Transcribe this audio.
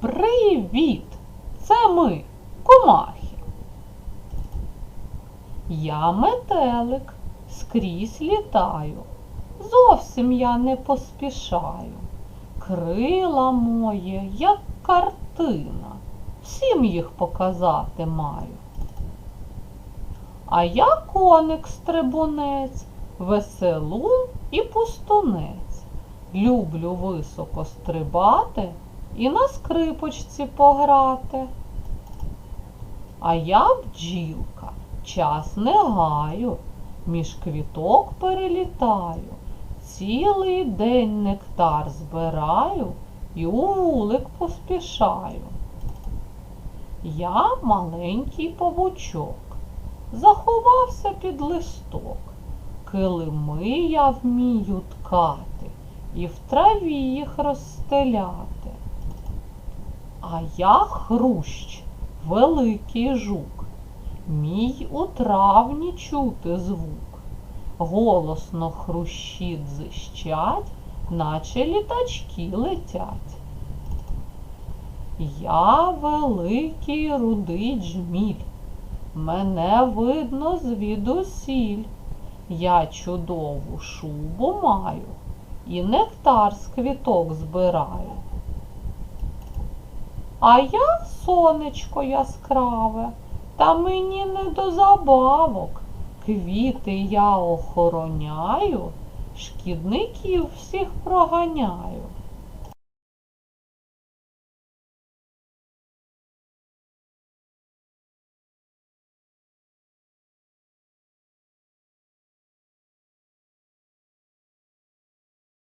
Привіт! Це ми, комахи. Я метелик, скрізь літаю. Зовсім я не поспішаю. Крила моє, як картина, всім їх показати маю. А я коник стрибунець, веселун і пустунець. Люблю високо стрибати і на скрипочці пограти. А я бджілка, час не гаю, між квіток перелітаю, цілий день нектар збираю і у вулик поспішаю. Я маленький павучок, заховався під листок. Килими я вмію ткати і в траві їх розстеляти. А я хрущ, великий жук, мій у травні чути звук. Голосно хрущі дзищать, наче літачки летять. Я великий рудий джміль, мене видно звідусіль. Я чудову шубу маю і нектар з квіток збираю. А я сонечко яскраве, та мені не до забавок. Квіти я охороняю, шкідників всіх проганяю.